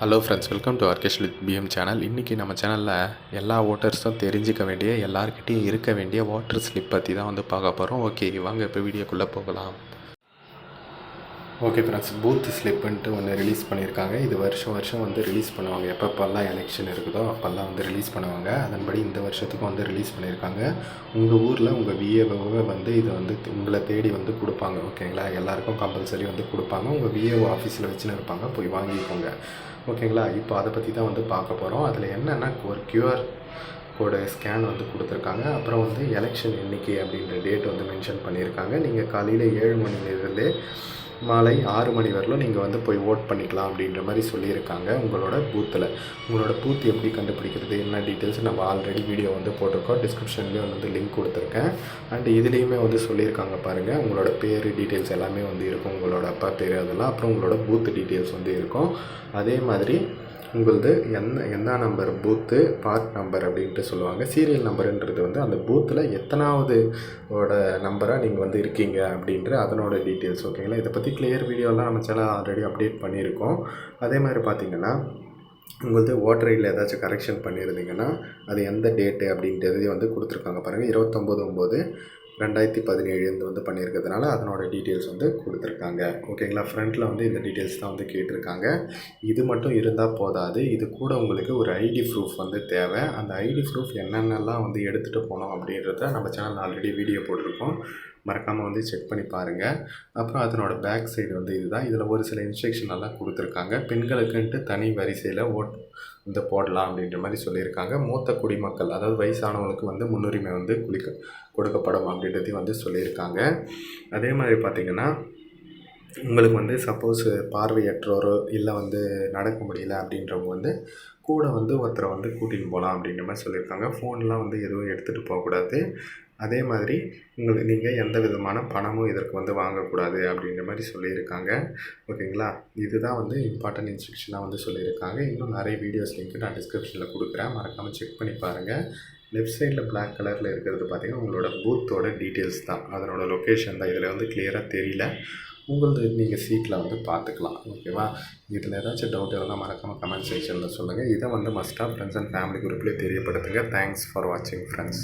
Hello friends welcome to Arkesh with PM channel இன்றைக்கி நம்ம சேனலில் எல்லா ஓட்டர்ஸும் தெரிஞ்சிக்க வேண்டிய எல்லாருக்கிட்டையும் இருக்க வேண்டிய வாட்டர் ஸ்லிப் பற்றி தான் வந்து பார்க்க போகிறோம் ஓகே வாங்க இப்போ வீடியோக்குள்ளே போகலாம். ஓகே ஃப்ரெண்ட்ஸ் பூத் ஸ்லிப்புன்ட்டு ஒன்று ரிலீஸ் பண்ணியிருக்காங்க. இது வருஷம் வருஷம் வந்து ரிலீஸ் பண்ணுவாங்க. எப்பப்பெல்லாம் எலெக்ஷன் இருக்குதோ அப்போல்லாம் வந்து ரிலீஸ் பண்ணுவாங்க. அதன்படி இந்த வருஷத்துக்கும் வந்து ரிலீஸ் பண்ணியிருக்காங்க. உங்கள் ஊரில் உங்கள் விஏஓவை வந்து இதை வந்து உங்களை தேடி வந்து கொடுப்பாங்க. ஓகேங்களா எல்லாருக்கும் கம்பல்சரி வந்து கொடுப்பாங்க. உங்கள் விஏஓ ஆஃபீஸில் வச்சுன்னு இருப்பாங்க. போய் வாங்கிக்கோங்க. ஓகேங்களா இப்போ அதை பற்றி தான் வந்து பார்க்க போகிறோம் அதில் என்னென்னா ஒரு க்யூஆர் கோடு ஸ்கேன் வந்து கொடுத்துருக்காங்க. அப்புறம் வந்து எலெக்ஷன் எண்ணிக்கை அப்படின்ற டேட் வந்து மென்ஷன் பண்ணியிருக்காங்க. நீங்கள் காலையில் ஏழு மணிலேருந்தே மாலை ஆறு மணி வரலும் நீங்கள் வந்து போய் ஓட் பண்ணிக்கலாம் அப்படின்ற மாதிரி சொல்லியிருக்காங்க உங்களோட பூத்தில் உங்களோட பூத் எப்படி கண்டுபிடிக்கிறது என்ன டீட்டெயில்ஸ் நம்ம ஆல்ரெடி வீடியோ வந்து போட்டிருக்கோம். டிஸ்கிரிப்ஷன்லேயும் வந்து லிங்க் கொடுத்துருக்கேன். அண்ட் இதுலேயுமே வந்து சொல்லியிருக்காங்க பாருங்கள் உங்களோட பேர் டீட்டெயில்ஸ் எல்லாமே வந்து இருக்கும். உங்களோட அப்பா பேர் அதெல்லாம். அப்புறம் உங்களோட பூத் டீட்டெயில்ஸ் வந்து இருக்கும். அதே மாதிரி உங்களது என்ன என்ன நம்பர் பூத்து பார்ட் நம்பர் அப்படின்ட்டு சொல்லுவாங்க. சீரியல் நம்பருன்றது வந்து அந்த பூத்தில் எத்தனாவது ஓட நம்பராக நீங்கள் வந்து இருக்கீங்க அப்படின்ற அதனோட டீட்டெயில்ஸ் ஓகேங்களா இதை பற்றி கிளியர் வீடியோலாம் நம்ம சேனல் ஆல்ரெடி அப்டேட் பண்ணியிருக்கோம். அதே மாதிரி பார்த்தீங்கன்னா உங்களது ஓட்டர் ஐடியில் ஏதாச்சும் கரெக்ஷன் பண்ணியிருந்தீங்கன்னா அது எந்த டேட்டு அப்படின்றதையும் வந்து கொடுத்துருக்காங்க பாருங்கள் இருபத்தொம்போது ஒம்பது ரெண்டாயிரத்தி பதினேழுலேருந்து வந்து பண்ணியிருக்கிறதுனால அதனோட டீட்டெயில்ஸ் வந்து கொடுத்துருக்காங்க. ஓகேங்களா ஃப்ரண்ட்டில் வந்து இந்த டீட்டெயில்ஸ் தான் வந்து கேட்டிருக்காங்க. இது மட்டும் இருந்தால் போதாது. இது கூட உங்களுக்கு ஒரு ஐடி ப்ரூஃப் வந்து தேவை. அந்த ஐடி ப்ரூஃப் என்னென்னலாம் வந்து எடுத்துகிட்டு போனோம் அப்படின்றத நம்ம சேனல் ஆல்ரெடி வீடியோ போட்டிருக்கோம். மறக்காமல் வந்து செக் பண்ணி பாருங்கள் அப்புறம் அதனோட பேக் சைடு வந்து இதுதான். இதில் ஒரு சில இன்ஸ்ட்ரக்ஷன் எல்லாம் கொடுத்துருக்காங்க. பெண்களுக்குன்ட்டு தனி வரிசையில் ஓட் இந்த போடலாம் அப்படின்ற மாதிரி சொல்லியிருக்காங்க. மூத்த குடிமக்கள் அதாவது வயசானவங்களுக்கு வந்து முன்னுரிமை வந்து குளிக்க கொடுக்கப்படும் அப்படின்றதையும் வந்து சொல்லியிருக்காங்க. அதே மாதிரி பார்த்திங்கன்னா உங்களுக்கு வந்து சப்போஸ் பார்வையற்றோரோ இல்லை வந்து நடக்க முடியல அப்படின்றவங்க வந்து கூட வந்து ஒருத்தரை வந்து கூட்டிகிட்டு போகலாம் அப்படின்ற மாதிரி சொல்லியிருக்காங்க. ஃபோன்லாம் வந்து எதுவும் எடுத்துகிட்டு போகக்கூடாது அதே மாதிரி உங்களுக்கு நீங்கள் எந்த விதமான பணமும் இதற்கு வந்து வாங்கக்கூடாது அப்படின்ற மாதிரி சொல்லியிருக்காங்க. ஓகேங்களா? இதுதான் வந்து இம்பார்ட்டன்ட் இன்ஸ்ட்ரக்ஷனாக வந்து சொல்லியிருக்காங்க. இன்னும் நிறைய வீடியோஸ் லிங்க் நான் டிஸ்கிரிப்ஷனில் கொடுக்குறேன். மறக்காமல் செக் பண்ணி பாருங்கள் லெஃப்ட் சைடில் பிளாக் கலரில் இருக்கிறது பார்த்திங்கன்னா உங்களோட பூத்தோட டீட்டெயில்ஸ் தான். அதனோட லொக்கேஷன் தான். இதில் வந்து கிளியராக தெரியல. உங்களது நீங்கள் சீட்டில் வந்து பார்த்துக்கலாம். ஓகேவா இதில் ஏதாச்சும் டவுட் இருந்தால் மறக்காமல் கமெண்ட் செக்ஷனில் சொல்லுங்கள் இதை வந்து மஸ்ட்டாக ஃப்ரெண்ட்ஸ் அண்ட் ஃபேமிலி குரூப்லேயே தெரியப்படுத்துங்க. தேங்க்ஸ் ஃபார் வாட்சிங் ஃப்ரெண்ட்ஸ்